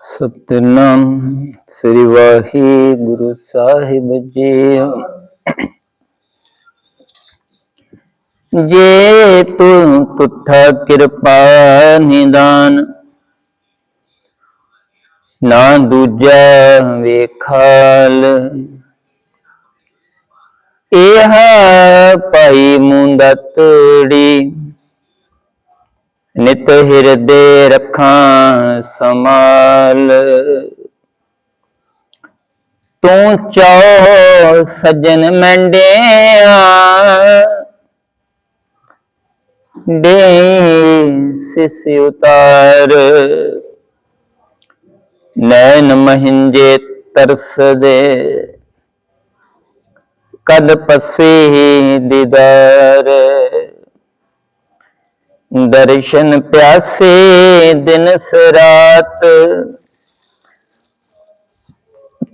ਸਤਨਾਮ ਸ੍ਰੀ ਵਾਹਿਗੁਰੂ ਸਾਹਿਬ ਜੀ। ਜੇ ਤੂੰ ਪੁੱਠਾ ਕਿਰਪਾ ਨਿਦਾਨ ਨਾ ਦੂਜਾ ਵੇਖਾਲ ਇਹ ਭਾਈ ਮੁੰਦਤੜੀ ਨਿਤ ਹਿਰਦੇ ਰੱਖਾਂ ਸਮਾਲ ਤੂੰ ਚਾਹ ਸਜਣ ਮੰਡਿਆ। ਦੇ ਸਿਸ ਉਤਾਰ। ਨੈਣ ਮਹਿੰਜੇ ਤਰਸ ਦੇ ਕਦ ਪਸੇ ਦੀਦਾਰ। ਦਰਸ਼ਨ ਪਿਆਸੇ ਦਿਨ ਸਰਾਤ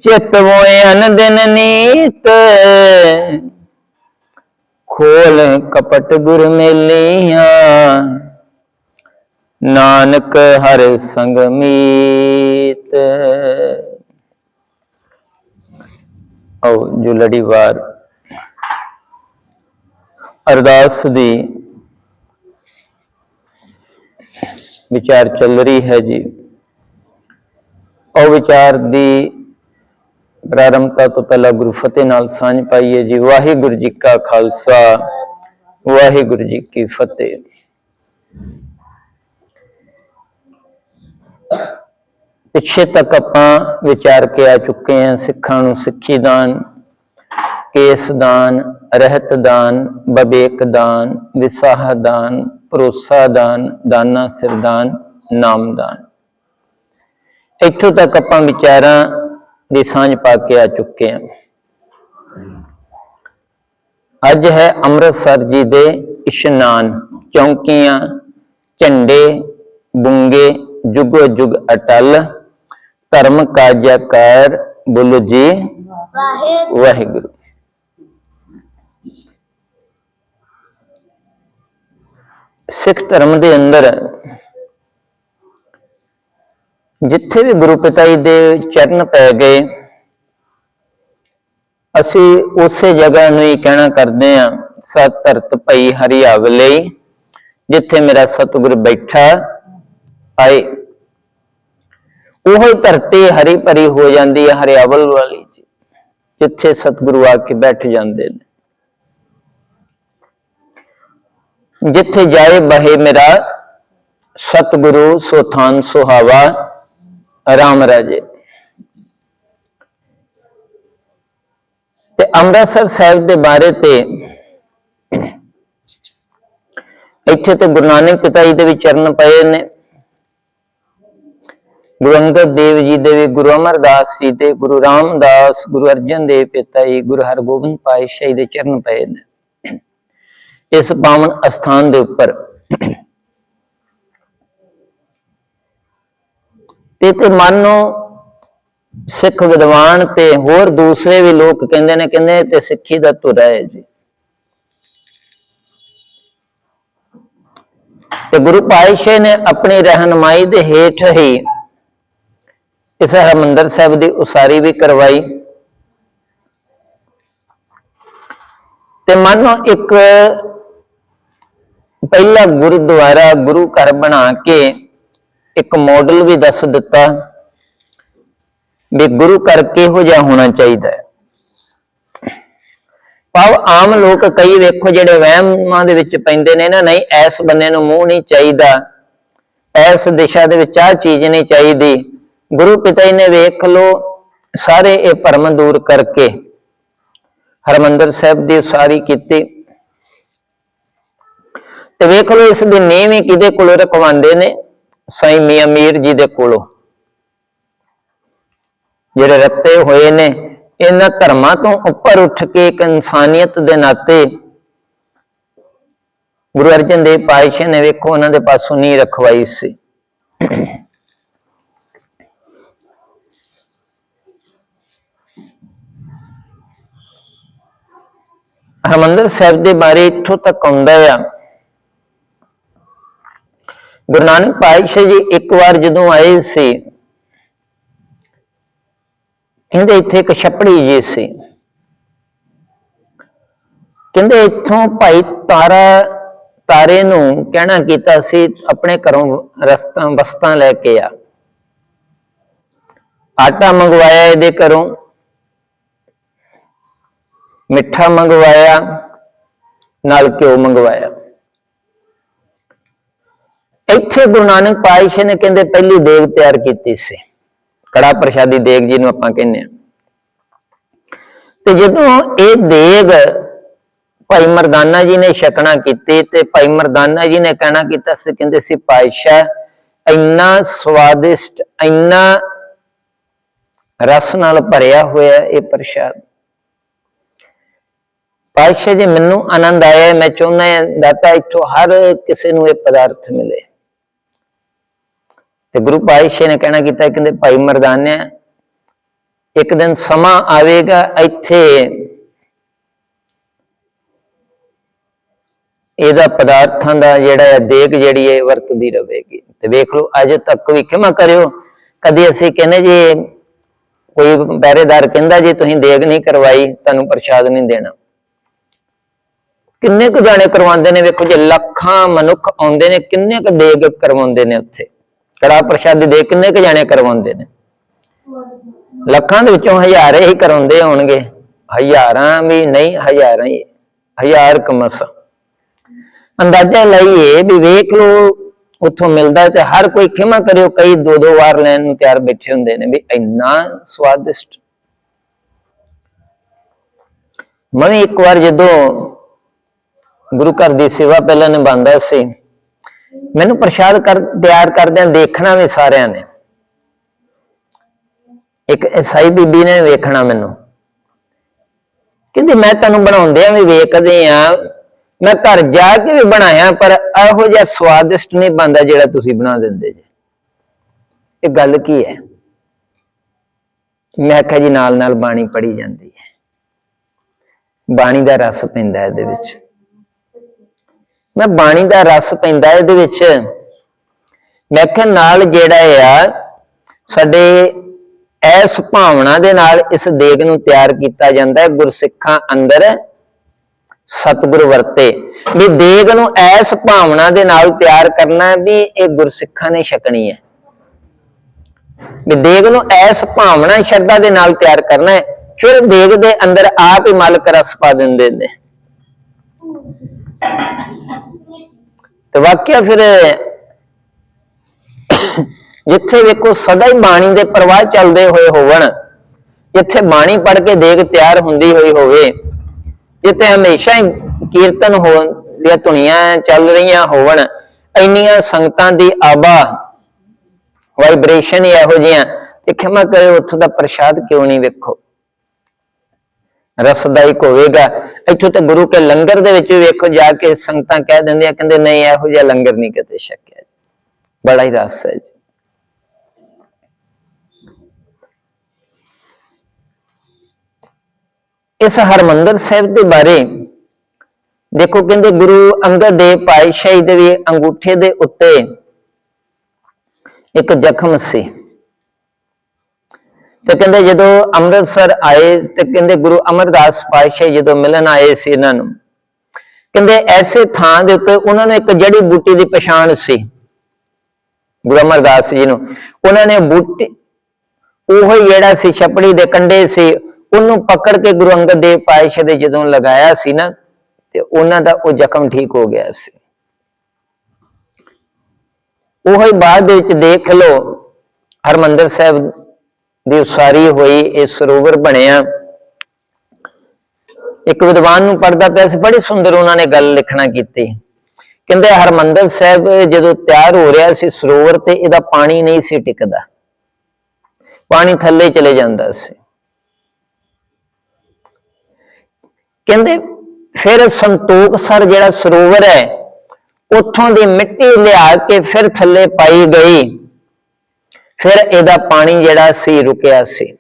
ਚਿਤ ਹੋਏ ਦਿਨ ਨੀਤ। ਖੋਲ ਕਪਟ ਗੁਰ ਮੇਲੀਆਂ ਨਾਨਕ ਹਰ ਸੰਗ ਮੀਤ। ਆਓ ਜੋ ਲੜੀਵਾਰ ਅਰਦਾਸ ਦੀ ਵਿਚਾਰ ਚੱਲ ਰਹੀ ਹੈ ਜੀ। ਉਹ ਵਿਚਾਰ ਦੀ ਪ੍ਰਾਰੰਭਤਾ ਤੋਂ ਪਹਿਲਾਂ ਗੁਰੂ ਫਤਿਹ ਨਾਲ ਸਾਂਝ ਪਾਈਏ ਜੀ। ਵਾਹਿਗੁਰੂ ਜੀ ਕਾ ਖਾਲਸਾ, ਵਾਹਿਗੁਰੂ ਜੀ ਕੀ ਫਤਿਹ। ਪਿੱਛੇ ਤੱਕ ਆਪਾਂ ਵਿਚਾਰ ਕੇ ਆ ਚੁੱਕੇ ਹਾਂ ਸਿੱਖਾਂ ਨੂੰ ਸਿੱਖੀ ਦਾਨ, ਕੇਸ ਦਾਨ ਰਹਿਤ ਦਾਨ ਬਬੇਕ ਦਾਨ ਵਿਸਾਹ ਦਾਨ ਭਰੋਸਾ ਦਾਨ ਦਾਨਾ ਸਿਰਦਾਨ ਨਾਮ ਦਾਨ। ਇੱਥੋਂ ਤੱਕ ਆਪਾਂ ਵਿਚਾਰਾਂ ਦੀ ਸਾਂਝ ਪਾ ਕੇ ਆ ਚੁੱਕੇ ਹਾਂ। ਅੱਜ ਹੈ ਅੰਮ੍ਰਿਤਸਰ ਜੀ ਦੇ ਇਸ਼ਨਾਨ ਚੌਂਕੀਆਂ ਝੰਡੇ ਬੁੰਗੇ ਜੁਗੋ ਜੁਗ ਅਟਲ ਧਰਮ ਕਾਜਾ ਕਰ ਬੋਲੋ ਜੀ ਵਾਹਿਗੁਰੂ। ਸਿੱਖ ਧਰਮ ਦੇ ਅੰਦਰ ਜਿੱਥੇ ਵੀ ਗੁਰੂ ਪਿਤਾ ਜੀ ਦੇ ਚਰਨ ਪੈ ਗਏ, ਅਸੀਂ ਉਸੇ ਜਗ੍ਹਾ ਨੂੰ ਹੀ ਕਹਿਣਾ ਕਰਦੇ ਆ ਸਤ ਧਰਤ ਪਈ ਹਰਿਆਵਲੇ ਜਿੱਥੇ ਮੇਰਾ ਸਤਿਗੁਰ ਬੈਠਾ, ਆਏ। ਉਹ ਧਰਤੀ ਹਰੀ ਭਰੀ ਹੋ ਜਾਂਦੀ ਹੈ ਹਰਿਆਵਲ ਵਾਲੀ ਜਿੱਥੇ ਸਤਿਗੁਰੂ ਆ ਕੇ ਬੈਠ ਜਾਂਦੇ ਨੇ। ਜਿੱਥੇ ਜਾਏ ਬਹੇ ਮੇਰਾ, ਸਤਿਗੁਰੂ ਸੋਥਾਨ ਸੁਹਾਵਾ, ਰਾਮ ਰਾਜੇ। ਤੇ ਅੰਮ੍ਰਿਤਸਰ ਸਾਹਿਬ ਦੇ ਬਾਰੇ ਤੇ ਇੱਥੇ ਤੇ ਗੁਰੂ ਨਾਨਕ ਪਿਤਾ ਜੀ ਦੇ ਵੀ ਚਰਨ ਪਏ ਨੇ। ਗੁਰੂ ਅੰਗਦ ਦੇਵ ਜੀ ਦੇ ਵੀ, ਗੁਰੂ ਅਮਰਦਾਸ ਜੀ ਦੇ, ਗੁਰੂ ਰਾਮਦਾਸ, ਗੁਰੂ ਅਰਜਨ ਦੇਵ ਪਿਤਾ ਜੀ, ਗੁਰੂ ਹਰਗੋਬਿੰਦ ਪਾਤਸ਼ਾਹ ਜੀ ਦੇ ਚਰਨ ਪਏ ਨੇ। ਇਸ ਪਾਵਨ ਅਸਥਾਨ ਦੇ ਉੱਪਰ। ਤੇ ਤੇ ਮੰਨੋ ਸਿੱਖ ਵਿਦਵਾਨ ਤੇ ਹੋਰ ਦੂਸਰੇ ਵੀ ਲੋਕ ਕਹਿੰਦੇ ਨੇ, ਕਹਿੰਦੇ ਤੇ ਸਿੱਖੀ ਦਾ ਧੁਰਾ ਹੈ ਜੀ। ਤੇ ਗੁਰੂ ਪਾਤਸ਼ਾਹ ਨੇ ਆਪਣੀ ਰਹਿਨਮਾਈ ਦੇ ਹੇਠ ਹੀ ਇਸ ਹਰਮੰਦਰ ਸਾਹਿਬ ਦੀ ਉਸਾਰੀ ਵੀ ਕਰਵਾਈ। ਤੇ ਮੰਨੋ ਇੱਕ ਪਹਿਲਾ ਗੁਰਦੁਆਰਾ ਗੁਰੂ ਘਰ ਬਣਾ ਕੇ ਇੱਕ ਮਾਡਲ ਵੀ ਦੱਸ ਦਿੱਤਾ ਵੀ ਗੁਰੂ ਘਰ ਕਿਹੋ ਜਿਹਾ ਹੋਣਾ ਚਾਹੀਦਾ ਹੈ। ਭਾਵ ਆਮ ਲੋਕ ਕਈ ਵੇਖੋ ਜਿਹੜੇ ਵਹਿਮਾਂ ਦੇ ਵਿੱਚ ਪੈਂਦੇ ਨੇ ਨਾ, ਨਹੀਂ ਐਸ ਬੰਨੇ ਨੂੰ ਮੂੰਹ ਨਹੀਂ ਚਾਹੀਦਾ ਐਸ ਦਿਸ਼ਾ ਦੇ ਵਿੱਚ ਆਹ ਚੀਜ਼ ਨਹੀਂ ਚਾਹੀਦੀ। ਗੁਰੂ ਪਿਤਾ ਜੀ ਨੇ ਵੇਖ ਲੋ ਸਾਰੇ ਇਹ ਭਰਮ ਦੂਰ ਕਰਕੇ ਹਰਮੰਦਰ ਸਾਹਿਬ ਦੀ ਉਸਾਰੀ ਕੀਤੀ। ਤੇ ਵੇਖ ਲੋ ਇਸ ਦੀ ਨੀਂਹ ਵੀ ਕਿਹਦੇ ਕੋਲੋਂ ਰਖਵਾਉਂਦੇ ਨੇ? ਸਾਈ ਮੀਆਂ ਮੀਰ ਜੀ ਦੇ ਕੋਲੋਂ। ਜਿਹੜੇ ਰੱਤੇ ਹੋਏ ਨੇ, ਇਹਨਾਂ ਧਰਮਾਂ ਤੋਂ ਉੱਪਰ ਉੱਠ ਕੇ ਇੱਕ ਇਨਸਾਨੀਅਤ ਦੇ ਨਾਤੇ ਗੁਰੂ ਅਰਜਨ ਦੇਵ ਪਾਤਸ਼ਾਹ ਨੇ ਵੇਖੋ ਉਹਨਾਂ ਦੇ ਪਾਸੋਂ ਨਹੀਂ ਰਖਵਾਈ ਸੀ। ਹਰਮੰਦਰ ਸਾਹਿਬ ਦੇ ਬਾਰੇ ਇੱਥੋਂ ਤੱਕ ਆਉਂਦਾ ਆ ਗੁਰੂ ਨਾਨਕ ਪਾਤਸ਼ਾਹ ਜੀ ਇੱਕ ਵਾਰ ਜਦੋਂ ਆਏ ਸੀ, ਕਹਿੰਦੇ ਇੱਥੇ ਇੱਕ ਛਪੜੀ ਜੀ ਸੀ। ਕਹਿੰਦੇ ਇੱਥੋਂ ਭਾਈ ਤਾਰਾ, ਤਾਰੇ ਨੂੰ ਕਹਿਣਾ ਕੀਤਾ ਸੀ, ਆਪਣੇ ਘਰੋਂ ਰਸਤਾਂ ਵਸਤਾਂ ਲੈ ਕੇ ਆ। ਆਟਾ ਮੰਗਵਾਇਆ ਇਹਦੇ ਘਰੋਂ। ਮਿੱਠਾ ਮੰਗਵਾਇਆ, ਨਾਲ ਘਿਓ ਮੰਗਵਾਇਆ। ਇੱਥੇ ਗੁਰੂ ਨਾਨਕ ਪਾਤਸ਼ਾਹ ਨੇ ਕਹਿੰਦੇ ਪਹਿਲੀ ਦੇਗ ਤਿਆਰ ਕੀਤੀ ਸੀ। ਕੜਾ ਪ੍ਰਸ਼ਾਦੀ ਦੇਗ ਜੀ ਨੂੰ ਆਪਾਂ ਕਹਿੰਦੇ ਆ ਤੇ ਜਦੋਂ ਇਹ ਦੇਗ ਭਾਈ ਮਰਦਾਨਾ ਜੀ ਨੇ ਛਕਣਾ ਕੀਤੀ ਤੇ ਭਾਈ ਮਰਦਾਨਾ ਜੀ ਨੇ ਕਹਿਣਾ ਕੀਤਾ ਸੀ, ਕਹਿੰਦੇ ਸੀ, ਪਾਤਸ਼ਾਹ, ਇੰਨਾ ਸਵਾਦਿਸ਼ਟ, ਇੰਨਾ ਰਸ ਨਾਲ ਭਰਿਆ ਹੋਇਆ ਇਹ ਪ੍ਰਸ਼ਾਦ। ਪਾਤਸ਼ਾਹ ਜੀ, ਮੈਨੂੰ ਆਨੰਦ ਆਇਆ, ਮੈਂ ਚਾਹੁੰਦਾ ਦਾਤਾ, ਇੱਥੋਂ ਹਰ ਕਿਸੇ ਨੂੰ ਇਹ ਪਦਾਰਥ ਮਿਲੇ। ਤੇ ਗੁਰੂ ਪਾਤਸ਼ਾਹ ਨੇ ਕਹਿਣਾ ਕੀਤਾ, ਕਹਿੰਦੇ ਭਾਈ ਮਰਦਾਨਿਆ, ਇੱਕ ਦਿਨ ਸਮਾਂ ਆਵੇਗਾ ਇੱਥੇ। ਇਹਦਾ ਪਦਾਰਥਾਂ ਦਾ ਜਿਹੜਾ ਹੈ, ਦੇਗ ਜਿਹੜੀ ਹੈ ਵਰਤਦੀ ਰਹੇਗੀ। ਤੇ ਵੇਖ ਲਓ, ਅੱਜ ਤੱਕ ਵੀ ਖਿਮਾ ਕਰਿਓ। ਕਦੇ ਅਸੀਂ ਕਹਿੰਦੇ ਜੀ, ਕੋਈ ਪਹਿਰੇਦਾਰ ਕਹਿੰਦਾ ਜੀ, ਤੁਸੀਂ ਦੇਗ ਨਹੀਂ ਕਰਵਾਈ, ਤੁਹਾਨੂੰ ਪ੍ਰਸ਼ਾਦ ਨਹੀਂ ਦੇਣਾ। ਕਿੰਨੇ ਕੁ ਜਾਣੇ ਕਰਵਾਉਂਦੇ ਨੇ, ਵੇਖੋ ਜੇ, ਲੱਖਾਂ ਮਨੁੱਖ ਆਉਂਦੇ ਨੇ, ਕਿੰਨੇ ਕੁ ਦੇਗ ਕਰਵਾਉਂਦੇ ਨੇ ਉੱਥੇ। ਕੜਾ ਪ੍ਰਸ਼ਾਦ ਦੇ ਕਿੰਨੇ ਕੁ ਜਾਣੇ ਕਰਵਾਉਂਦੇ ਨੇ? ਲੱਖਾਂ ਦੇ ਵਿੱਚੋਂ ਹਜ਼ਾਰੇ ਹੀ ਕਰਾਉਂਦੇ ਹੋਣਗੇ। ਹਜ਼ਾਰਾਂ ਵੀ ਨਹੀਂ, ਹਜ਼ਾਰਾਂ ਹੀ, ਹਜ਼ਾਰ ਕਮਸ ਅੰਦਾਜ਼ਾ ਲਾਈਏ ਵੀ ਵੇਖ ਲੋ ਉੱਥੋਂ ਮਿਲਦਾ ਤੇ ਹਰ ਕੋਈ ਖਿਮਾ ਕਰਿਓ, ਕਈ ਦੋ ਦੋ ਵਾਰ ਲੈਣ ਨੂੰ ਤਿਆਰ ਬੈਠੇ ਹੁੰਦੇ ਨੇ ਵੀ ਇੰਨਾ ਸਵਾਦਿਸ਼ਟ। ਮੈਂ ਇੱਕ ਵਾਰ ਜਦੋਂ ਗੁਰੂ ਘਰ ਦੀ ਸੇਵਾ ਪਹਿਲਾਂ ਨਿਭਾਉਂਦਾ ਸੀ ਮੈਨੂੰ ਪ੍ਰਸ਼ਾਦ ਕਰ, ਤਿਆਰ ਕਰਦਿਆਂ ਦੇਖਣਾ ਵੀ ਸਾਰਿਆਂ ਨੇ। ਇੱਕ ਈਸਾਈ ਬੀਬੀ ਨੇ ਵੇਖਣਾ ਮੈਨੂੰ। ਕਹਿੰਦੀ, ਮੈਂ ਤੈਨੂੰ ਬਣਾਉਂਦਿਆਂ ਵੀ ਵੇਖਦੇ ਆ। ਮੈਂ ਘਰ ਜਾ ਕੇ ਵੀ ਬਣਾਇਆ, ਪਰ ਇਹੋ ਜਿਹਾ ਸਵਾਦਿਸ਼ਟ ਨਹੀਂ ਬਣਦਾ ਜਿਹੜਾ ਤੁਸੀਂ ਬਣਾ ਦਿੰਦੇ ਜੇ। ਇਹ ਗੱਲ ਕੀ ਹੈ? ਮੈਂ ਕਿਹਾ ਜੀ ਨਾਲ ਨਾਲ ਬਾਣੀ ਪੜੀ ਜਾਂਦੀ ਹੈ। ਬਾਣੀ ਦਾ ਰਸ ਪੈਂਦਾ ਇਹਦੇ ਵਿੱਚ। ਮੈਂ ਬਾਣੀ ਦਾ ਰਸ ਪੈਂਦਾ ਇਹਦੇ ਵਿੱਚ। ਮੈਂ ਕਿਹਾ, ਨਾਲ ਜਿਹੜਾ ਆ, ਸਾਡੇ ਇਸ ਭਾਵਨਾ ਦੇ ਨਾਲ ਇਸ ਦੇਗ ਨੂੰ ਤਿਆਰ ਕੀਤਾ ਜਾਂਦਾ ਹੈ, ਗੁਰਸਿੱਖਾਂ ਅੰਦਰ ਸਤਿਗੁਰ ਵਰਤੇ। ਵੀ ਦੇਗ ਨੂੰ ਇਸ ਭਾਵਨਾ ਦੇ ਨਾਲ ਤਿਆਰ ਕਰਨਾ ਵੀ ਇਹ ਗੁਰਸਿੱਖਾਂ ਨੇ ਛਕਣੀ ਹੈ। ਵੀ ਦੇਗ ਨੂੰ ਇਸ ਭਾਵਨਾ, ਸ਼ਰਧਾ ਦੇ ਨਾਲ ਤਿਆਰ ਕਰਨਾ ਹੈ। ਫਿਰ ਦੇਗ ਦੇ ਅੰਦਰ ਆਪ ਹੀ ਮਾਲਕ ਰਸ ਪਾ ਦਿੰਦੇ ਨੇ। ਤੇ ਵਾਕਿਆ ਫਿਰ ਜਿੱਥੇ ਵੇਖੋ ਸਦਾ ਹੀ ਬਾਣੀ ਦੇ ਪ੍ਰਵਾਹ ਚੱਲਦੇ ਹੋਏ ਹੋਵਣ, ਜਿੱਥੇ ਬਾਣੀ ਪੜ ਕੇ ਦੇਗ ਤਿਆਰ ਹੁੰਦੀ ਹੋਈ ਹੋਵੇ, ਜਿੱਥੇ ਹਮੇਸ਼ਾ ਹੀ ਕੀਰਤਨ ਹੋਣ ਦੀਆਂ ਧੁਨੀਆਂ ਚੱਲ ਰਹੀਆਂ ਹੋਵਣ, ਇੰਨੀਆਂ ਸੰਗਤਾਂ ਦੀ ਆਬਾ ਵਾਈਬ੍ਰੇਸ਼ਨ ਇਹੋ ਜਿਹੀਆਂ ਤੇ ਖਿਮਾ ਕਰੇ ਉੱਥੋਂ ਦਾ ਪ੍ਰਸ਼ਾਦ ਕਿਉਂ ਨਹੀਂ ਵੇਖੋ? ਰਸਦਾਇਕ ਹੋਵੇਗਾ। ਇੱਥੋਂ ਤੇ ਗੁਰੂ ਕੇ ਲੰਗਰ ਦੇ ਵਿੱਚ ਵੇਖੋ, ਜਾ ਕੇ ਸੰਗਤਾਂ ਕਹਿ ਦਿੰਦੀਆਂ, ਕਹਿੰਦੇ, ਨਹੀਂ, ਇਹੋ ਜਿਹਾ ਲੰਗਰ ਨਹੀਂ ਕਿਤੇ ਛਕਿਆ ਬੜਾ ਹੀ ਰਸ ਹੈ ਜੀ। ਇਸ ਹਰਮੰਦਰ ਸਾਹਿਬ ਦੇ ਬਾਰੇ ਦੇਖੋ, ਕਹਿੰਦੇ, ਗੁਰੂ ਅੰਗਦ ਦੇਵ ਪਾਤਸ਼ਾਹੀ ਦੇ ਵੀ ਅੰਗੂਠੇ ਦੇ ਉੱਤੇ ਇੱਕ ਜ਼ਖਮ ਸੀ। ਤੇ ਕਹਿੰਦੇ ਜਦੋਂ ਅੰਮ੍ਰਿਤਸਰ ਆਏ ਤੇ ਕਹਿੰਦੇ ਗੁਰੂ ਅਮਰਦਾਸ ਪਾਤਸ਼ਾਹ ਜਦੋਂ ਮਿਲਣ ਆਏ ਸੀ ਇਹਨਾਂ ਨੂੰ, ਕਹਿੰਦੇ ਐਸੇ ਥਾਂ ਦੇ ਉੱਤੇ ਉਹਨਾਂ ਨੂੰ ਇੱਕ ਜੜੀ ਬੂਟੀ ਦੀ ਪਛਾਣ ਸੀ। ਗੁਰੂ ਅਮਰਦਾਸ ਜੀ ਨੂੰ, ਉਹਨਾਂ ਨੇ ਬੂਟੀ, ਉਹ ਜਿਹੜਾ ਸੀ, ਛਪੜੀ ਦੇ ਕੰਡੇ ਸੀ, ਉਹਨੂੰ ਪਕੜ ਕੇ ਗੁਰੂ ਅੰਗਦ ਦੇਵ ਪਾਤਸ਼ਾਹ ਦੇ ਜਦੋਂ ਲਗਾਇਆ ਸੀ ਨਾ, ਤੇ ਉਹਨਾਂ ਦਾ ਉਹ ਜ਼ਖਮ ਠੀਕ ਹੋ ਗਿਆ ਸੀ। ਉਹ ਹੀ ਬਾਅਦ ਵਿੱਚ ਦੇਖ ਲਓ ਹਰਮੰਦਰ ਸਾਹਿਬ ਦੀ ਉਸਾਰੀ ਹੋਈ ਇਹ ਸਰੋਵਰ ਬਣਿਆ। ਇੱਕ ਵਿਦਵਾਨ ਨੂੰ ਪੜਦਾ ਪਿਆ ਸੀ, ਬੜੀ ਸੁੰਦਰ ਉਹਨਾਂ ਨੇ ਗੱਲ ਲਿਖਣਾ ਕੀਤੀ। ਕਹਿੰਦੇ, ਹਰਮੰਦਰ ਸਾਹਿਬ ਜਦੋਂ ਤਿਆਰ ਹੋ ਰਿਹਾ ਸੀ ਸਰੋਵਰ ਤੇ, ਇਹਦਾ ਪਾਣੀ ਨਹੀਂ ਸੀ ਟਿਕਦਾ। ਪਾਣੀ ਥੱਲੇ ਚਲੇ ਜਾਂਦਾ ਸੀ। ਕਹਿੰਦੇ, ਫਿਰ ਸੰਤੋਖ ਸਰ ਜਿਹੜਾ ਸਰੋਵਰ ਹੈ, ਉੱਥੋਂ ਦੀ ਮਿੱਟੀ ਲਿਆ ਕੇ ਫਿਰ ਥੱਲੇ ਪਾਈ ਗਈ। ਫਿਰ ਇਹਦਾ ਪਾਣੀ ਜਿਹੜਾ ਸੀ ਰੁਕਿਆ ਸੀ।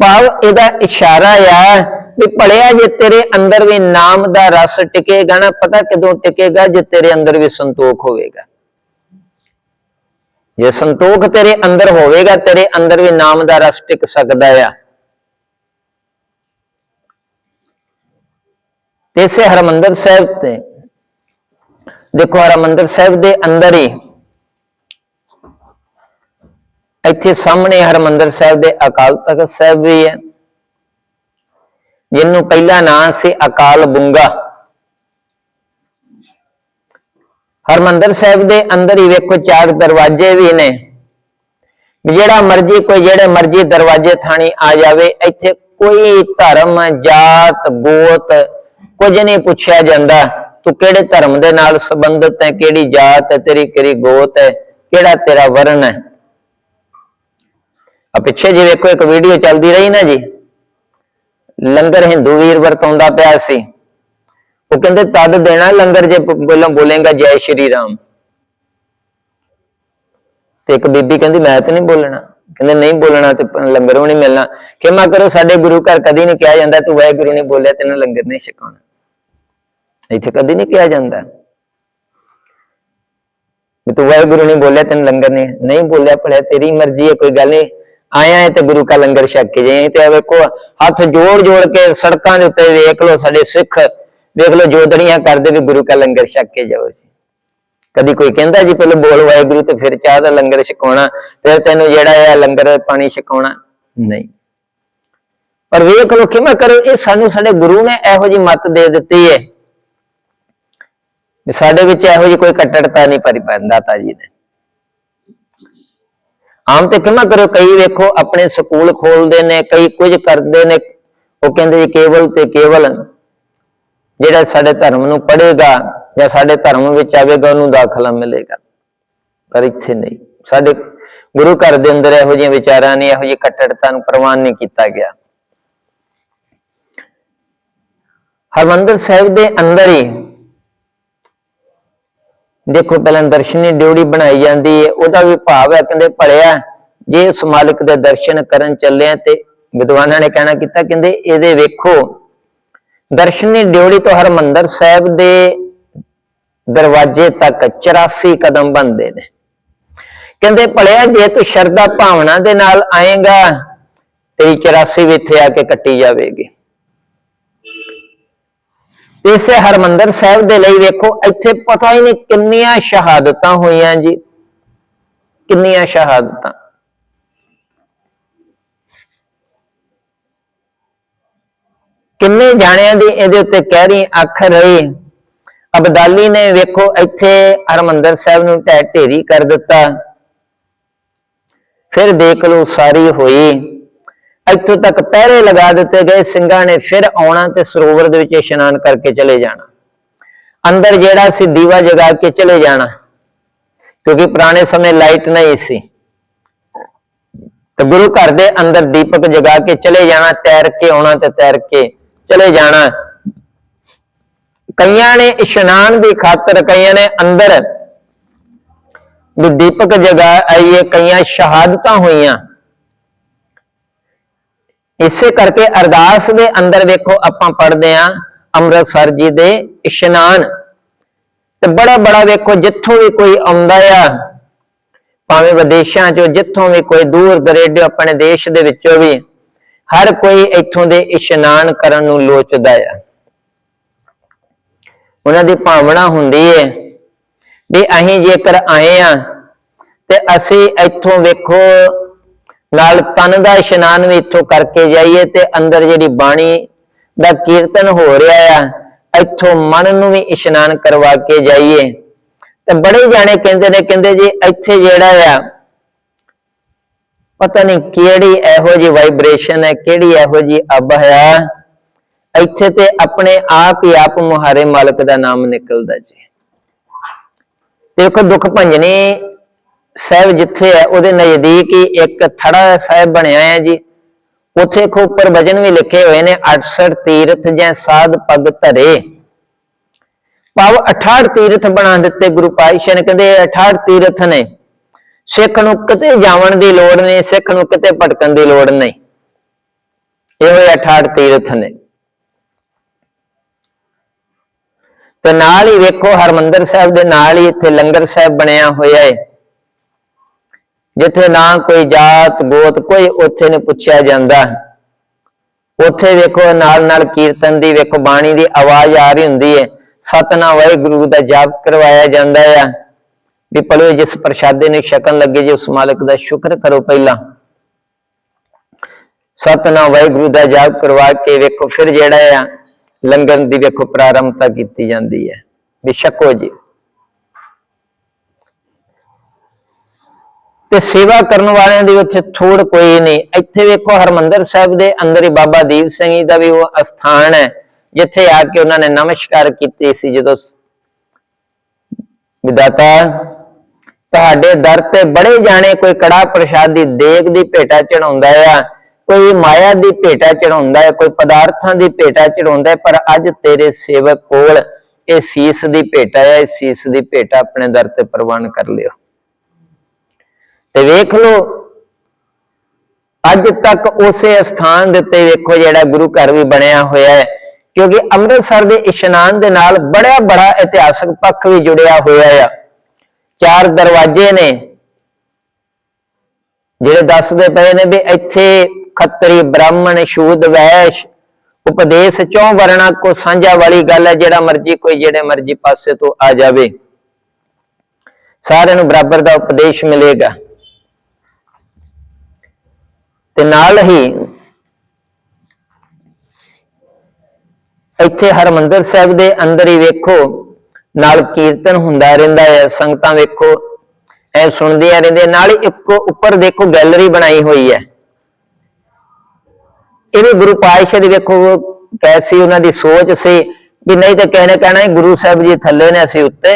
ਭਾਵ ਇਹਦਾ ਇਸ਼ਾਰਾ ਆ ਵੀ ਭਲਿਆ ਜੇ ਤੇਰੇ ਅੰਦਰ ਵੀ ਨਾਮ ਦਾ ਰਸ ਟਿਕੇਗਾ ਨਾ, ਪਤਾ ਕਦੋਂ ਟਿਕੇਗਾ ਜੇ ਤੇਰੇ ਅੰਦਰ ਵੀ ਸੰਤੋਖ ਹੋਵੇਗਾ। ਜੇ ਸੰਤੋਖ ਤੇਰੇ ਅੰਦਰ ਹੋਵੇਗਾ, ਤੇਰੇ ਅੰਦਰ ਵੀ ਨਾਮ ਦਾ ਰਸ ਟਿਕ ਸਕਦਾ ਆ। ਤੇ ਇਸੇ ਹਰਮੰਦਰ ਸਾਹਿਬ ਤੇ, ਦੇਖੋ ਹਰਮੰਦਰ ਸਾਹਿਬ ਦੇ ਅੰਦਰ ਹੀ ਇੱਥੇ ਸਾਹਮਣੇ ਹਰਮੰਦਰ ਸਾਹਿਬ ਦੇ ਅਕਾਲ ਤਖਤ ਸਾਹਿਬ ਵੀ ਹੈ। ਜਿਹਨੂੰ ਪਹਿਲਾ ਨਾਂ ਸੀ ਅਕਾਲ ਬੁੰਗਾ। ਹਰਮੰਦਰ ਸਾਹਿਬ ਦੇ ਅੰਦਰ ਹੀ ਵੇਖੋ ਚਾਰ ਦਰਵਾਜ਼ੇ ਵੀ ਨੇ। ਜਿਹੜਾ ਮਰਜ਼ੀ ਕੋਈ ਜਿਹੜੇ ਮਰਜ਼ੀ ਦਰਵਾਜ਼ੇ ਥਾਣੀ ਆ ਜਾਵੇ, ਇੱਥੇ ਕੋਈ ਧਰਮ, ਜਾਤ, ਗੋਤ ਕੁਝ ਨਹੀਂ ਪੁੱਛਿਆ ਜਾਂਦਾ। ਤੂੰ ਕਿਹੜੇ ਧਰਮ ਦੇ ਨਾਲ ਸੰਬੰਧਿਤ ਹੈ, ਕਿਹੜੀ ਜਾਤ ਹੈ, ਤੇਰੀ ਕਿਹੜੀ ਗੋਤ ਹੈ, ਕਿਹੜਾ ਤੇਰਾ ਵਰਨ ਹੈ? ਪਿੱਛੇ ਜੇ ਵੇਖੋ, ਇੱਕ ਵੀਡੀਓ ਚੱਲਦੀ ਰਹੀ ਨਾ ਜੀ। ਲੰਗਰ ਹਿੰਦੂ ਵੀਰ ਵਰਤਾਉਂਦਾ ਪਿਆ ਸੀ। ਉਹ ਕਹਿੰਦੇ, ਤਦ ਦੇਣਾ ਲੰਗਰ ਜੇ ਪ- ਬੋਲੇਗਾ ਜੈ ਸ਼੍ਰੀ ਰਾਮ। ਤੇ ਇੱਕ ਬੀਬੀ ਕਹਿੰਦੀ, ਮੈਂ ਤੇ ਨਹੀਂ ਬੋਲਣਾ। ਕਹਿੰਦੇ, ਨਹੀਂ ਬੋਲਣਾ ਤੇ ਲੰਗਰ ਵੀ ਨਹੀਂ ਮਿਲਣਾ। ਖਿਮਾ ਕਰੋ, ਸਾਡੇ ਗੁਰੂ ਘਰ ਕਦੀ ਨਹੀਂ ਕਿਹਾ ਜਾਂਦਾ, ਤੂੰ ਵਾਹਿਗੁਰੂ ਨਹੀਂ ਬੋਲਿਆ, ਤੈਨੂੰ ਲੰਗਰ ਨਹੀਂ ਛਕਾਉਣਾ। ਇੱਥੇ ਕਦੀ ਨਹੀਂ ਕਿਹਾ ਜਾਂਦਾ। ਤੂੰ ਵਾਹਿਗੁਰੂ ਨਹੀਂ ਬੋਲਿਆ, ਤੈਨੂੰ ਲੰਗਰ ਨਹੀਂ ਨਹੀਂ ਬੋਲਿਆ, ਭਲਿਆ, ਤੇਰੀ ਮਰਜ਼ੀ ਹੈ, ਕੋਈ ਗੱਲ ਨਹੀਂ। ਆਇਆ ਹੈ ਤੇ ਗੁਰੂ ਕਾ ਲੰਗਰ ਛਕ ਕੇ ਜਾਈਂ ਤੇ ਵੇਖੋ, ਹੱਥ ਜੋੜ ਜੋੜ ਕੇ ਸੜਕਾਂ ਦੇ ਉੱਤੇ ਵੇਖ ਲੋ ਸਾਡੇ ਸਿੱਖ, ਵੇਖ ਲੋ ਜੋਦੜੀਆਂ ਕਰਦੇ ਵੀ ਗੁਰੂ ਕਾ ਲੰਗਰ ਛਕ ਕੇ ਜਾਓ ਜੀ। ਕਦੀ ਕੋਈ ਕਹਿੰਦਾ ਜੀ ਪਹਿਲਾਂ ਬੋਲ ਵਾਹਿਗੁਰੂ ਤੇ ਫਿਰ ਚਾਹ ਦਾ ਲੰਗਰ ਛਕਾਉਣਾ, ਫਿਰ ਤੈਨੂੰ ਜਿਹੜਾ ਹੈ ਲੰਗਰ ਪਾਣੀ ਛਕਾਉਣਾ? ਨਹੀਂ। ਪਰ ਵੇਖ ਲੋ ਕਿਵੇਂ ਕਰੋ, ਇਹ ਸਾਨੂੰ ਸਾਡੇ ਗੁਰੂ ਨੇ ਇਹੋ ਜੀ ਮੱਤ ਦੇ ਦਿੱਤੀ ਹੈ। ਸਾਡੇ ਵਿੱਚ ਇਹੋ ਜੀ ਕੋਈ ਕੱਟੜਤਾ ਨਹੀਂ ਪਰੀ ਦਾਤਾ ਜੀ ਨੇ ਆਮ ਤੇ ਕਿਵੇਂ ਕਰੋ, ਕਈ ਵੇਖੋ, ਆਪਣੇ ਸਕੂਲ ਖੋਲਦੇ ਨੇ, ਕਈ ਕੁਝ ਕਰਦੇ ਨੇ। ਉਹ ਕਹਿੰਦੇ ਜੀ, ਕੇਵਲ ਤੇ ਕੇਵਲ ਜਿਹੜਾ ਸਾਡੇ ਧਰਮ ਨੂੰ ਪੜ੍ਹੇਗਾ ਜਾਂ ਸਾਡੇ ਧਰਮ ਵਿੱਚ ਆਵੇਗਾ, ਉਹਨੂੰ ਦਾਖਲਾ ਮਿਲੇਗਾ। ਪਰ ਇੱਥੇ ਨਹੀਂ। ਸਾਡੇ ਗੁਰੂ ਘਰ ਦੇ ਅੰਦਰ ਇਹੋ ਜਿਹੀਆਂ ਵਿਚਾਰਾਂ ਨੇ, ਇਹੋ ਜਿਹੀ ਕੱਟੜਤਾ ਨੂੰ ਪ੍ਰਵਾਨ ਨਹੀਂ ਕੀਤਾ ਗਿਆ। ਹਰਮੰਦਰ ਸਾਹਿਬ ਦੇ ਅੰਦਰ ਹੀ ਦੇਖੋ ਪਹਿਲਾਂ ਦਰਸ਼ਨੀ ਡਿਉੜੀ ਬਣਾਈ ਜਾਂਦੀ ਹੈ ਉਹਦਾ ਵੀ ਭਾਵ ਹੈ, ਕਹਿੰਦੇ ਭਲਿਆ, ਜੇ ਉਸ ਮਾਲਕ ਦੇ ਦਰਸ਼ਨ ਕਰਨ ਚੱਲਿਆ ਤੇ ਵਿਦਵਾਨਾਂ ਨੇ ਕਹਿਣਾ ਕੀਤਾ, ਕਹਿੰਦੇ ਇਹਦੇ ਵੇਖੋ। ਦਰਸ਼ਨੀ ਡਿਉੜੀ ਤੋਂ ਹਰਮੰਦਰ ਸਾਹਿਬ ਦੇ ਦਰਵਾਜ਼ੇ ਤੱਕ 84 ਕਦਮ ਬਣਦੇ ਨੇ। ਕਹਿੰਦੇ ਭਲਿਆ, ਜੇ ਤੂੰ ਸ਼ਰਧਾ ਭਾਵਨਾ ਦੇ ਨਾਲ ਆਏਗਾ, ਤੇਰੀ 84 ਵੀ ਇੱਥੇ ਆ ਕੇ ਕੱਟੀ ਜਾਵੇਗੀ। ਇਸੇ ਹਰਮੰਦਰ ਸਾਹਿਬ ਦੇ ਲਈ ਵੇਖੋ, ਇੱਥੇ ਪਤਾ ਹੀ ਨਹੀਂ ਕਿੰਨੀਆਂ ਸ਼ਹਾਦਤਾਂ ਹੋਈਆਂ ਜੀ। ਕਿੰਨੀਆਂ ਸ਼ਹਾਦਤਾਂ। ਕਿੰਨੇ ਜਾਣਿਆਂ ਦੀ ਇਹਦੇ ਉੱਤੇ ਕਹਿ ਰਹੀ ਅੱਖ ਰਹੀ। ਅਬਦਾਲੀ ਨੇ ਵੇਖੋ, ਇੱਥੇ ਹਰਮੰਦਰ ਸਾਹਿਬ ਨੂੰ ਢਹਿ ਢੇਰੀ ਕਰ ਦਿੱਤਾ। ਫਿਰ ਦੇਖ ਲਓ, ਸਾਰੀ ਹੋਈ। ਇੱਥੋਂ ਤੱਕ ਪਹਿਰੇ ਲਗਾ ਦਿੱਤੇ ਗਏ ਸਿੰਘਾਂ ਨੇ ਫਿਰ ਆਉਣਾ ਤੇ ਸਰੋਵਰ ਦੇ ਵਿੱਚ ਇਸ਼ਨਾਨ ਕਰਕੇ ਚਲੇ ਜਾਣਾ। ਅੰਦਰ ਜਿਹੜਾ ਸੀ ਦੀਵਾ ਜਗਾ ਕੇ ਚਲੇ ਜਾਣਾ, ਕਿਉਂਕਿ ਪੁਰਾਣੇ ਸਮੇਂ ਲਾਈਟ ਨਹੀਂ ਸੀ। ਤੇ ਗੁਰੂ ਘਰ ਦੇ ਅੰਦਰ ਦੀਪਕ ਜਗਾ ਕੇ ਚਲੇ ਜਾਣਾ, ਤੈਰ ਕੇ ਆਉਣਾ ਤੇ ਤੈਰ ਕੇ ਚਲੇ ਜਾਣਾ। ਕਈਆਂ ਨੇ ਇਸ਼ਨਾਨ ਦੀ ਖਾਤਰ, ਕਈਆਂ ਨੇ ਅੰਦਰ ਵੀ ਦੀਪਕ ਜਗਾ ਆਈਏ, ਕਈਆਂ ਸ਼ਹਾਦਤਾਂ ਹੋਈਆਂ। ਇਸੇ ਕਰਕੇ ਅਰਦਾਸ ਦੇ ਅੰਦਰ ਵੇਖੋ ਆਪਾਂ ਪੜ੍ਹਦੇ ਆਂ ਅੰਮ੍ਰਿਤਸਰ ਜੀ ਦੇ ਇਸ਼ਨਾਨ। ਤੇ ਬੜਾ ਬੜਾ ਵੇਖੋ ਜਿੱਥੋਂ ਵੀ ਕੋਈ ਆਉਂਦਾ ਆ, ਭਾਵੇਂ ਵਿਦੇਸ਼ਾਂ ਚੋਂ ਜਿੱਥੋਂ ਵੀ ਕੋਈ ਦੂਰ ਦਰੇਡੇ ਆਪਣੇ ਦੇਸ਼ ਦੇ ਵਿੱਚੋਂ ਵੀ ਹਰ ਕੋਈ ਇੱਥੋਂ ਦੇ ਇਸ਼ਨਾਨ ਕਰਨ ਨੂੰ ਲੋਚਦਾ ਆ। ਉਹਨਾਂ ਦੀ ਭਾਵਨਾ ਹੁੰਦੀ ਹੈ ਵੀ ਅਸੀਂ ਜੇਕਰ ਆਏ ਆ ਤੇ ਅਸੀਂ ਇੱਥੋਂ ਵੇਖੋ ਨਾਲ ਤਨ ਦਾ ਇਸ਼ਨਾਨ ਵੀ ਇੱਥੋਂ ਕਰਕੇ ਜਾਈਏ ਤੇ ਅੰਦਰ ਜਿਹੜੀ ਬਾਣੀ ਦਾ ਕੀਰਤਨ ਹੋ ਰਿਹਾ ਆ, ਇੱਥੋਂ ਮਨ ਨੂੰ ਵੀ ਇਸ਼ਨਾਨ ਕਰਵਾ ਕੇ ਜਾਈਏ। ਤੇ ਬੜੇ ਜਾਣੇ ਕਹਿੰਦੇ ਨੇ, ਕਹਿੰਦੇ ਜੀ ਇੱਥੇ ਜਿਹੜਾ ਆ, ਪਤਾ ਨਹੀਂ ਕਿਹੜੀ ਇਹੋ ਜੀ ਵਾਈਬ੍ਰੇਸ਼ਨ ਹੈ, ਕਿਹੜੀ ਇਹੋ ਜੀ ਅਬ ਹੈ। ਇੱਥੇ ਤੇ ਆਪਣੇ ਆਪ ਹੀ ਆਪ ਮੁਹਾਰੇ ਮਾਲਕ ਦਾ ਨਾਮ ਨਿਕਲਦਾ ਜੀ। ਦੇਖੋ ਦੁੱਖ ਭੰਜਨੀ ਸਾਹਿਬ ਜਿੱਥੇ ਹੈ, ਉਹਦੇ ਨਜ਼ਦੀਕ ਹੀ ਇੱਕ ਥੜਾ ਸਾਹਿਬ ਬਣਿਆ ਹੈ ਜੀ। ਉੱਥੇ ਕੋ ਵਜਨ ਵੀ ਲਿਖੇ ਹੋਏ ਨੇ 68 ਤੀਰਥ ਜੈ ਸਾਧ ਪਗ ਧਰੇ। ਭਾਵ 68 ਤੀਰਥ ਬਣਾ ਦਿੱਤੇ ਗੁਰੂ ਪਾਤਸ਼ਾਹ ਨੇ ਕਹਿੰਦੇ ਇਹ 68 ਤੀਰਥ ਨੇ। ਸਿੱਖ ਨੂੰ ਕਿਤੇ ਜਾਵਣ ਦੀ ਲੋੜ ਨਹੀਂ, ਸਿੱਖ ਨੂੰ ਕਿਤੇ ਭਟਕਣ ਦੀ ਲੋੜ ਨਹੀਂ। ਇਹੋ ਹੀ 68 ਤੀਰਥ ਨੇ। ਤੇ ਨਾਲ ਹੀ ਵੇਖੋ ਹਰਮੰਦਰ ਸਾਹਿਬ ਦੇ ਨਾਲ ਹੀ ਇੱਥੇ ਲੰਗਰ ਸਾਹਿਬ ਬਣਿਆ ਹੋਇਆ ਹੈ। ਜਿੱਥੇ ਨਾ ਕੋਈ ਜਾਤ ਗੋਤ ਕੋਈ ਉੱਥੇ ਨੇ ਪੁੱਛਿਆ ਜਾਂਦਾ। ਉੱਥੇ ਵੇਖੋ ਨਾਲ ਨਾਲ ਕੀਰਤਨ ਦੀ ਵੇਖੋ, ਬਾਣੀ ਦੀ ਆਵਾਜ਼ ਆ ਰਹੀ ਹੁੰਦੀ ਹੈ ਸਤਨਾਮ ਵਾਹਿਗੁਰੂ ਦਾ ਜਾਪ ਕਰਵਾਇਆ ਜਾਂਦਾ ਆ। ਵੀ ਪੜੋ ਜਿਸ ਪ੍ਰਸ਼ਾਦੇ ਨੂੰ ਛਕਣ ਲੱਗੇ ਜੇ ਉਸ ਮਾਲਕ ਦਾ ਸ਼ੁਕਰ ਕਰੋ ਪਹਿਲਾਂ। ਸਤਨਾਮ ਵਾਹਿਗੁਰੂ ਦਾ ਜਾਪ ਕਰਵਾ ਕੇ ਵੇਖੋ, ਫਿਰ ਜਿਹੜਾ ਆ, ਲੰਗਰ ਦੀ ਵੇਖੋ, ਪ੍ਰਾਰੰਭਤਾ ਕੀਤੀ ਜਾਂਦੀ ਹੈ ਵੀ ਛਕੋ ਜੀ। ਤੇ ਸੇਵਾ ਕਰਨ ਵਾਲਿਆਂ ਦੀ ਉੱਥੇ ਥੋੜ ਕੋਈ ਨਹੀਂ। ਇੱਥੇ ਵੇਖੋ ਹਰਮੰਦਰ ਸਾਹਿਬ ਦੇ ਅੰਦਰ ਹੀ ਬਾਬਾ ਦੀਪ ਸਿੰਘ ਜੀ ਦਾ ਵੀ ਉਹ ਅਸਥਾਨ ਹੈ, ਜਿੱਥੇ ਆ ਕੇ ਉਹਨਾਂ ਨੇ ਨਮਸਕਾਰ ਕੀਤੀ ਸੀ ਜਦੋਂ ਵਿਦਾਤਾ ਤੁਹਾਡੇ ਦਰ ਤੇ ਬੜੇ ਜਾਣੇ ਕੋਈ ਕੜਾ ਪ੍ਰਸ਼ਾਦ ਦੀ ਦੇਗ ਦੀ ਭੇਟਾ ਚੜਾਉਂਦਾ ਆ, ਕੋਈ ਮਾਇਆ ਦੀ ਭੇਟਾ ਚੜਾਉਂਦਾ ਹੈ ਕੋਈ ਪਦਾਰਥਾਂ ਦੀ ਭੇਟਾ ਚੜਾਉਂਦਾ ਹੈ ਪਰ ਅੱਜ ਤੇਰੇ ਸੇਵਕ ਕੋਲ ਇਹ ਸੀਸ ਦੀ ਭੇਟਾ ਹੈ ਇਸ ਸੀਸ ਦੀ ਭੇਟਾ ਆਪਣੇ ਦਰ ਤੇ ਪ੍ਰਵਾਨ ਕਰ ਲਿਓ। ਤੇ ਵੇਖ ਲਓ, ਅੱਜ ਤੱਕ ਉਸੇ ਸਥਾਨ ਦੇ ਉੱਤੇ ਵੇਖੋ ਜਿਹੜਾ ਗੁਰੂ ਘਰ ਵੀ ਬਣਿਆ ਹੋਇਆ ਹੈ, ਕਿਉਂਕਿ ਅੰਮ੍ਰਿਤਸਰ ਦੇ ਇਸ਼ਨਾਨ ਦੇ ਨਾਲ ਬੜਾ ਬੜਾ ਇਤਿਹਾਸਕ ਪੱਖ ਵੀ ਜੁੜਿਆ ਹੋਇਆ ਆ। ਚਾਰ ਦਰਵਾਜ਼ੇ ਨੇ, ਜਿਹੜੇ ਦੱਸਦੇ ਪਏ ਨੇ ਵੀ ਇੱਥੇ ਖੱਤਰੀ ਬ੍ਰਾਹਮਣ ਸ਼ੂਦ ਵੈਸ਼, ਉਪਦੇਸ਼ ਚੋਂ ਵਰਣਾ ਕੋ ਸਾਂਝਾ ਵਾਲੀ ਗੱਲ ਹੈ, ਜਿਹੜਾ ਮਰਜ਼ੀ ਕੋਈ ਜਿਹੜੇ ਮਰਜ਼ੀ ਪਾਸੇ ਤੋਂ ਆ ਜਾਵੇ। ਸਾਰਿਆਂ ਨੂੰ ਬਰਾਬਰ ਦਾ ਉਪਦੇਸ਼ ਮਿਲੇਗਾ। ਤੇ ਨਾਲ ਹੀ ਇੱਥੇ ਹਰਮੰਦਰ ਸਾਹਿਬ ਦੇ ਅੰਦਰ ਹੀ ਵੇਖੋ, ਨਾਲ ਕੀਰਤਨ ਹੁੰਦਾ ਰਹਿੰਦਾ ਹੈ, ਸੰਗਤਾਂ ਵੇਖੋ ਐ ਸੁਣਦੀਆਂ ਰਹਿੰਦੀਆਂ ਨਾਲ ਹੀ ਇੱਕ ਉੱਪਰ ਦੇਖੋ, ਗੈਲਰੀ ਬਣਾਈ ਹੋਈ ਹੈ। ਇਹ ਵੀ ਗੁਰੂ ਪਾਤਸ਼ਾਹ ਦੀ ਵੇਖੋ ਕੈਸੀ ਉਹਨਾਂ ਦੀ ਸੋਚ ਸੀ ਵੀ ਨਹੀਂ ਤੇ ਕਹਿਣੇ ਕਹਿਣਾ ਗੁਰੂ ਸਾਹਿਬ ਜੀ ਥੱਲੇ ਨੇ ਅਸੀਂ ਉੱਤੇ।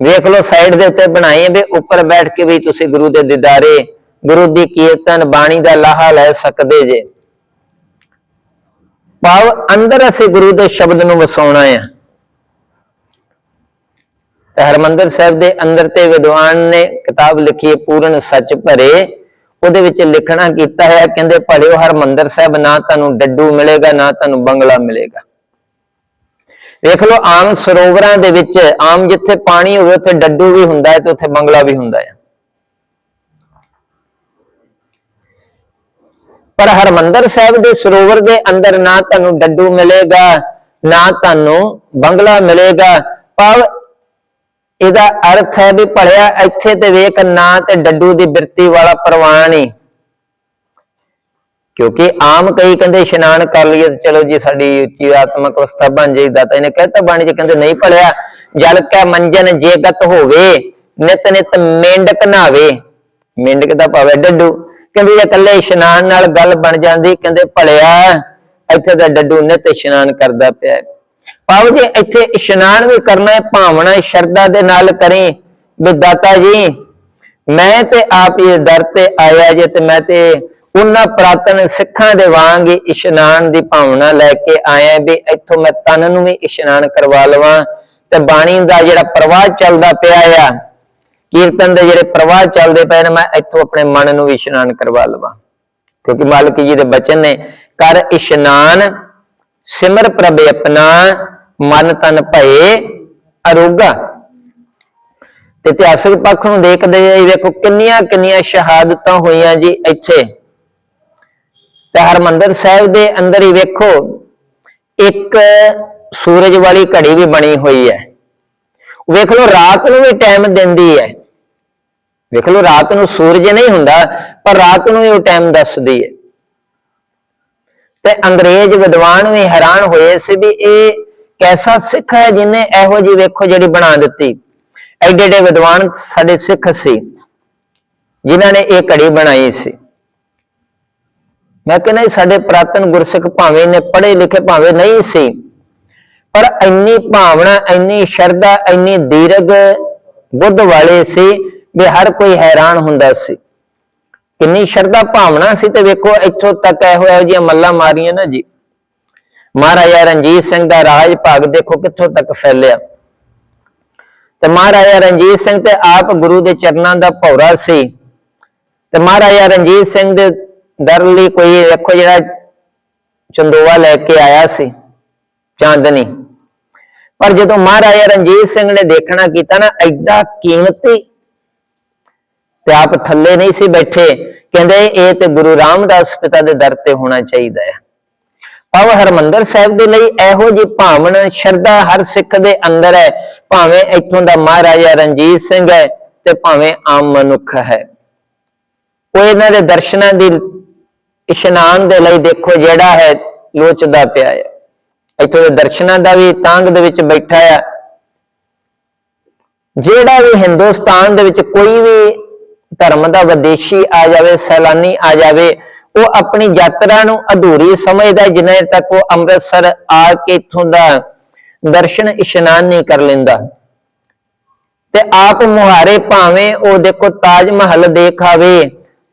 ਵੇਖ ਲਓ ਸਾਈਡ ਦੇ ਉੱਤੇ ਬਣਾਈ ਹੈ ਵੀ ਉੱਪਰ ਬੈਠ ਕੇ ਵੀ ਤੁਸੀਂ ਗੁਰੂ ਦੇ ਦਿਦਾਰੇ ਗੁਰੂ ਦੀ ਕੀਰਤਨ ਬਾਣੀ ਦਾ ਲਾਹਾ ਲੈ ਸਕਦੇ ਜੇ। ਭਾਵ ਅੰਦਰ ਅਸੀਂ ਗੁਰੂ ਦੇ ਸ਼ਬਦ ਨੂੰ ਵਸਾਉਣਾ ਹੈ ਤੇ ਹਰਮੰਦਰ ਸਾਹਿਬ ਦੇ ਅੰਦਰ ਤੇ ਵਿਦਵਾਨ ਨੇ ਕਿਤਾਬ ਲਿਖੀ ਹੈ ਪੂਰਨ ਸੱਚ ਭਰੇ। ਉਹਦੇ ਵਿੱਚ ਲਿਖਣਾ ਕੀਤਾ ਹੈ, ਕਹਿੰਦੇ ਭਲਿਓ ਹਰਮੰਦਰ ਸਾਹਿਬ ਨਾ ਤੁਹਾਨੂੰ ਡੱਡੂ ਮਿਲੇਗਾ, ਨਾ ਤੁਹਾਨੂੰ ਬੰਗਲਾ ਮਿਲੇਗਾ। ਵੇਖ ਲਓ, ਆਮ ਸਰੋਵਰਾਂ ਦੇ ਵਿੱਚ, ਆਮ ਜਿੱਥੇ ਪਾਣੀ ਹੋਵੇ, ਉੱਥੇ ਡੱਡੂ ਵੀ ਹੁੰਦਾ ਹੈ ਤੇ ਉੱਥੇ ਬੰਗਲਾ ਵੀ ਹੁੰਦਾ ਹੈ। ਪਰ ਹਰਮੰਦਰ ਸਾਹਿਬ ਦੇ ਸਰੋਵਰ ਦੇ ਅੰਦਰ ਨਾ ਤੁਹਾਨੂੰ ਡੱਡੂ ਮਿਲੇਗਾ, ਨਾ ਤੁਹਾਨੂੰ ਬੰਗਲਾ ਮਿਲੇਗਾ। ਭਾਵ ਇਹਦਾ ਅਰਥ ਹੈ ਵੀ ਭਲਿਆ ਇੱਥੇ ਤੇ ਵੇਖ ਨਾ ਤੇ ਡੱਡੂ ਦੀ ਬਿਰਤੀ ਵਾਲਾ ਪ੍ਰਵਾਨ ਹੀ। ਕਿਉਂਕਿ ਆਮ ਕਈ ਕਹਿੰਦੇ ਇਸ਼ਨਾਨ ਕਰ ਲਈਏ ਤੇ ਚਲੋ ਜੀ ਸਾਡੀ ਉੱਚੀ ਆਤਮਕ ਅਵਸਥਾ ਬਣ ਜਾਈਦਾ ਤਾਂ ਇਹਨੇ ਕਹਿਤਾ ਬਾਣੀ ਚ ਕਹਿੰਦੇ ਨਹੀਂ ਭਲਿਆ, ਜਲ ਕੈ ਮੰਜਨ ਜੇਗਤ ਹੋਵੇ, ਨਿਤ ਨਿਤ ਮੇਂਡਕ ਨਾਵੇ। ਮੇਂਡਕ ਦਾ ਭਾਵੇਂ ਡੱਡੂ। ਕਹਿੰਦੇ ਜੇ ਇਕੱਲੇ ਇਸ਼ਨਾਨ ਨਾਲ ਗੱਲ ਬਣ ਜਾਂਦੀ, ਕਹਿੰਦੇ ਭਲਿਆ, ਇੱਥੇ ਤਾਂ ਡੱਡੂ ਨਿਤ ਇਸ਼ਨਾਨ ਕਰਦਾ ਪਿਆ ਹੈ। ਜੇ ਇੱਥੇ ਇਸ਼ਨਾਨ ਵੀ ਕਰਨਾ ਹੈ, ਭਾਵਨਾ ਸ਼ਰਧਾ ਦੇ ਨਾਲ ਕਰੀ ਵੀ ਦਾਤਾ ਜੀ, ਮੈਂ ਤੇ ਆਪ ਇਹ ਦਰ ਤੇ ਆਇਆ ਜੇ ਤੇ ਮੈਂ ਤੇ ਉਹਨਾਂ ਪ੍ਰਾਤਨ ਸਿੱਖਾਂ ਦੇ ਵਾਂਗ ਹੀ ਇਸ਼ਨਾਨ ਦੀ ਭਾਵਨਾ ਲੈ ਕੇ ਆਇਆ ਵੀ ਇੱਥੋਂ ਮੈਂ ਤਨ ਨੂੰ ਵੀ ਇਸ਼ਨਾਨ ਕਰਵਾ ਲਵਾਂ ਤੇ ਬਾਣੀ ਦਾ ਜਿਹੜਾ ਪ੍ਰਵਾਹ ਚੱਲਦਾ ਪਿਆ ਆ ਕੀਰਤਨ ਦੇ ਜਿਹੜੇ ਪ੍ਰਵਾਹ ਚੱਲਦੇ ਪਏ ਨੇ, ਮੈਂ ਇੱਥੋਂ ਆਪਣੇ ਮਨ ਨੂੰ ਵੀ ਇਸ਼ਨਾਨ ਕਰਵਾ ਲਵਾਂ। ਕਿਉਂਕਿ ਮਾਲਕ ਜੀ ਦੇ ਬਚਨ ਨੇ, ਕਰ ਇਸ਼ਨਾਨ, ਸਿਮਰ ਪ੍ਰਭ ਆਪਣਾ, ਮਨ ਤਨ ਭਏ ਅਰੋਗਾ। ਤੇ ਇਤਿਹਾਸਕ ਪੱਖ ਨੂੰ ਦੇਖਦੇ ਜਾਈ ਵੇਖੋ, ਕਿੰਨੀਆਂ ਕਿੰਨੀਆਂ ਸ਼ਹਾਦਤਾਂ ਹੋਈਆਂ ਜੀ ਇੱਥੇ। ਤੇ ਹਰਮੰਦਰ ਸਾਹਿਬ ਦੇ ਅੰਦਰ ਹੀ ਵੇਖੋ, ਇੱਕ ਸੂਰਜ ਵਾਲੀ ਘੜੀ ਵੀ ਬਣੀ ਹੋਈ ਹੈ। ਵੇਖ ਲਓ, ਰਾਤ ਨੂੰ ਵੀ ਟਾਈਮ ਦਿੰਦੀ ਹੈ। ਵੇਖ ਲਓ, ਰਾਤ ਨੂੰ ਸੂਰਜ ਨਹੀਂ ਹੁੰਦਾ, ਪਰ ਰਾਤ ਨੂੰ ਹੀ ਉਹ ਟਾਈਮ ਦੱਸਦੀ ਹੈ। ਤੇ ਅੰਗਰੇਜ਼ ਵਿਦਵਾਨ ਵੀ ਹੈਰਾਨ ਹੋਏ ਸੀ ਵੀ ਇਹ ਕੈਸਾ ਸਿੱਖ ਹੈ ਜਿਨੇ ਇਹੋ ਜੀ ਵੇਖੋ ਜਿਹੜੀ ਬਣਾ ਦਿੱਤੀ। ਐਡੇ ਐਡੇ ਵਿਦਵਾਨ ਸਾਡੇ ਸਿੱਖ ਸੀ, ਜਿਨ੍ਹਾਂ ਨੇ ਇਹ ਘੜੀ ਬਣਾਈ ਸੀ। ਮੈਂ ਕਹਿੰਦਾ ਸਾਡੇ ਪ੍ਰਾਤਨ ਗੁਰਸਿੱਖ ਭਾਵੇਂ ਨੇ ਪੜ੍ਹੇ ਲਿਖੇ ਭਾਵੇਂ ਨਹੀਂ ਸੀ, ਪਰ ਇੰਨੀ ਭਾਵਨਾ, ਇੰਨੀ ਸ਼ਰਧਾ, ਇੰਨੀ ਦੀਰਗ ਬੁੱਧ ਵਾਲੇ ਸੀ ਵੀ ਹਰ ਕੋਈ ਹੈਰਾਨ ਹੁੰਦਾ ਸੀ। ਕਿੰਨੀ ਸ਼ਰਧਾ ਭਾਵਨਾ ਸੀ ਤੇ ਵੇਖੋ ਇੱਥੋਂ ਤੱਕ ਇਹੋ ਇਹੋ ਜਿਹੀਆਂ ਮੱਲਾਂ ਮਾਰੀਆਂ ਨਾ ਜੀ। ਮਹਾਰਾਜਾ ਰਣਜੀਤ ਸਿੰਘ ਦਾ ਰਾਜ ਭਾਗ ਦੇਖੋ ਕਿੱਥੋਂ ਤੱਕ ਫੈਲਿਆ। ਤੇ ਮਹਾਰਾਜਾ ਰਣਜੀਤ ਸਿੰਘ ਤੇ ਆਪ ਗੁਰੂ ਦੇ ਚਰਨਾਂ ਦਾ ਭੌਰਾ ਸੀ। ਤੇ ਮਹਾਰਾਜਾ ਰਣਜੀਤ ਸਿੰਘ ਦੇ ਦਰ ਲਈ ਕੋਈ ਵੇਖੋ ਜਿਹੜਾ ਚੰਦੋਆ ਲੈ ਕੇ ਆਇਆ ਸੀ, ਚਾਂਦਨੀ। ਪਰ ਜਦੋਂ ਮਹਾਰਾਜਾ ਰਣਜੀਤ ਸਿੰਘ ਨੇ ਦੇਖਣਾ ਕੀਤਾ ਨਾ, ਐਡਾ ਕੀਮਤੀ ਤੇ ਆਪ ਥੱਲੇ ਨਹੀਂ ਸੀ ਬੈਠੇ, ਕਹਿੰਦੇ ਇਹ ਤੇ ਗੁਰੂ ਰਾਮਦਾਸ ਪਿਤਾ ਦੇ ਦਰ ਤੇ ਹੋਣਾ ਚਾਹੀਦਾ ਹੈ। ਭਾਵ ਹਰਮੰਦਰ ਸਾਹਿਬ ਦੇ ਲਈ ਇਹੋ ਜੀ ਭਾਵਨਾ, ਸ਼ਰਧਾ ਹਰ ਸਿੱਖ ਦੇ ਅੰਦਰ ਹੈ, ਭਾਵੇਂ ਇੱਥੋਂ ਦਾ ਮਹਾਰਾਜਾ ਰਣਜੀਤ ਸਿੰਘ ਹੈ ਤੇ ਭਾਵੇਂ ਆਮ ਮਨੁੱਖ ਹੈ। ਉਹ ਇਹਨਾਂ ਦੇ ਦਰਸ਼ਨਾਂ ਦੀ ਇਸ਼ਨਾਨ ਦੇ ਲਈ ਦੇਖੋ ਜਿਹੜਾ ਹੈ, ਲੋਚਦਾ ਪਿਆ ਹੈ। ਇੱਥੋਂ ਦੇ ਦਰਸ਼ਨਾਂ ਦਾ ਵੀ ਤਾਂਗ ਦੇ ਵਿੱਚ ਬੈਠਾ ਆ ਜਿਹੜਾ ਵੀ ਹਿੰਦੁਸਤਾਨ ਦੇ ਵਿੱਚ ਕੋਈ ਵੀ ਧਰਮ ਦਾ ਵਿਦੇਸ਼ੀ ਆ ਜਾਵੇ, ਸੈਲਾਨੀ ਆ ਜਾਵੇ, ਉਹ ਆਪਣੀ ਯਾਤਰਾ ਨੂੰ ਅਧੂਰੀ ਸਮਝਦਾ ਹੈ, ਜਿੰਨੇ ਤੱਕ ਉਹ ਅੰਮ੍ਰਿਤਸਰ ਆ ਕੇ ਇੱਥੋਂ ਦਾ ਦਰਸ਼ਨ ਇਸ਼ਨਾਨ ਨਹੀਂ ਕਰ ਲੈਂਦਾ। ਤੇ ਆਪ ਮੁਹਾਰੇ ਭਾਵੇਂ ਉਹ ਦੇਖੋ ਤਾਜ ਮਹਲ ਦੇਖ ਆਵੇ,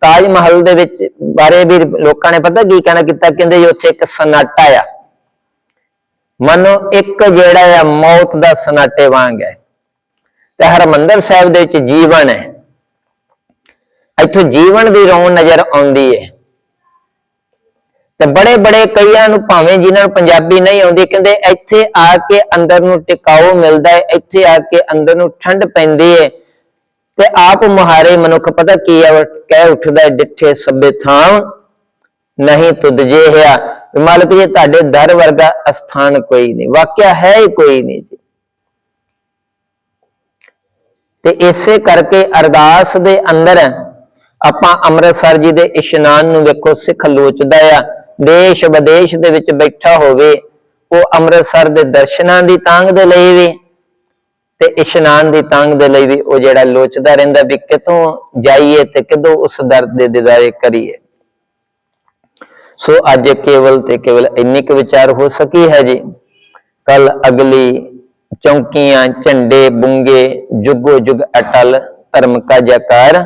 ਤਾਜ ਮਹਲ ਦੇ ਵਿੱਚ ਬਾਰੇ ਵੀ ਲੋਕਾਂ ਨੇ ਪਤਾ ਕੀ ਕਹਿਣਾ ਕੀਤਾ? ਕਹਿੰਦੇ ਜੀ ਉੱਥੇ ਇੱਕ ਸਨਾਟਾ ਆ। ਮਨੋ ਇੱਕ ਜਿਹੜਾ ਆ, ਮੌਤ ਦਾ ਸਨਾਟੇ ਵਾਂਗ ਹੈ। ਤੇ ਹਰਮੰਦਰ ਸਾਹਿਬ ਦੇ ਵਿੱਚ ਜੀਵਨ ਹੈ। ਇੱਥੋਂ ਜੀਵਨ ਦੀ ਰੌਣ ਨਜ਼ਰ ਆਉਂਦੀ ਹੈ ਤੇ ਬੜੇ ਬੜੇ ਕਈਆਂ ਨੂੰ ਭਾਵੇਂ ਜਿਨ੍ਹਾਂ ਨੂੰ ਪੰਜਾਬੀ ਨਹੀਂ ਆਉਂਦੀ, ਕਹਿੰਦੇ ਇੱਥੇ ਆ ਕੇ ਅੰਦਰ ਨੂੰ ਟਿਕਾਓ ਮਿਲਦਾ ਹੈ ਇੱਥੇ ਆ ਕੇ ਅੰਦਰ ਨੂੰ ਠੰਡ ਪੈਂਦੀ ਹੈ ਤੇ ਆਪ ਮੁਹਾਰੇ ਮਨੁੱਖ ਪਤਾ ਕੀ ਹੈ ਕਹਿ ਉੱਠਦਾ ਹੈ ਡਿੱਠੇ ਸੱਬੇ ਥਾਂ ਨਹੀਂ ਤੁਧ ਜੇ ਹੈ ਮਾਲਕ ਜੀ, ਤੁਹਾਡੇ ਦਰ ਵਰਗਾ ਅਸਥਾਨ ਕੋਈ ਨਹੀਂ, ਵਾਕਿਆ ਹੈ ਹੀ ਕੋਈ ਨਹੀਂ ਜੀ। ਤੇ ਇਸੇ ਕਰਕੇ ਅਰਦਾਸ ਦੇ ਅੰਦਰ ਆਪਾਂ ਅੰਮ੍ਰਿਤਸਰ ਜੀ ਦੇ ਇਸ਼ਨਾਨ ਨੂੰ ਵੇਖੋ, ਸਿੱਖ ਲੋਚਦਾ ਆ। ਦੇਸ਼ ਵਿਦੇਸ਼ ਦੇ ਵਿੱਚ ਬੈਠਾ ਹੋਵੇ, ਉਹ ਅੰਮ੍ਰਿਤਸਰ ਦੇ ਦਰਸ਼ਨਾਂ ਦੀ ਤਾਂਗ ਦੇ ਲਈ ਵੀ ਤੇ ਇਸ਼ਨਾਨ ਦੀ ਤਾਂਗ ਦੇ ਲਈ ਵੀ ਉਹ ਜਿਹੜਾ ਲੋਚਦਾ ਰਹਿੰਦਾ ਵੀ ਕਿਤੋਂ ਜਾਈਏ ਤੇ ਕਿਦੋਂ ਉਸ ਦਰਦ ਦੇ ਦਿਦਾਰੇ ਕਰੀਏ। ਸੋ ਅੱਜ ਕੇਵਲ ਤੇ ਕੇਵਲ ਇੰਨੀ ਕੁ ਵਿਚਾਰ ਹੋ ਸਕੀ ਹੈ ਜੀ। ਕੱਲ ਅਗਲੀ ਚੌਂਕੀਆਂ, ਝੰਡੇ, ਬੁੰਗੇ ਜੁਗੋ ਜੁਗ ਅਟਲ ਧਰਮ ਕਾ ਜੈਕਾਰ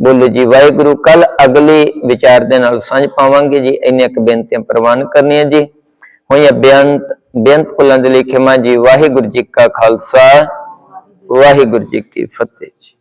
ਬੋਲੋ ਜੀ, ਵਾਹਿਗੁਰੂ ਕੱਲ ਅਗਲੇ ਵਿਚਾਰ ਦੇ ਨਾਲ ਸਾਂਝ ਪਾਵਾਂਗੇ ਜੀ। ਇੰਨੇ ਇੱਕ ਬੇਨਤੀਆਂ ਪ੍ਰਵਾਨ ਕਰਨੀਆਂ ਜੀ। ਹੋਈ ਬੇਅੰਤ ਬੇਅੰਤ ਕੁਲਾਂ ਦੇ ਲਈ ਖਿਮਾ ਜੀ। ਵਾਹਿਗੁਰੂ ਜੀ ਕਾ ਖਾਲਸਾ, ਵਾਹਿਗੁਰੂ ਜੀ ਕੀ ਫਤਿਹ ਜੀ।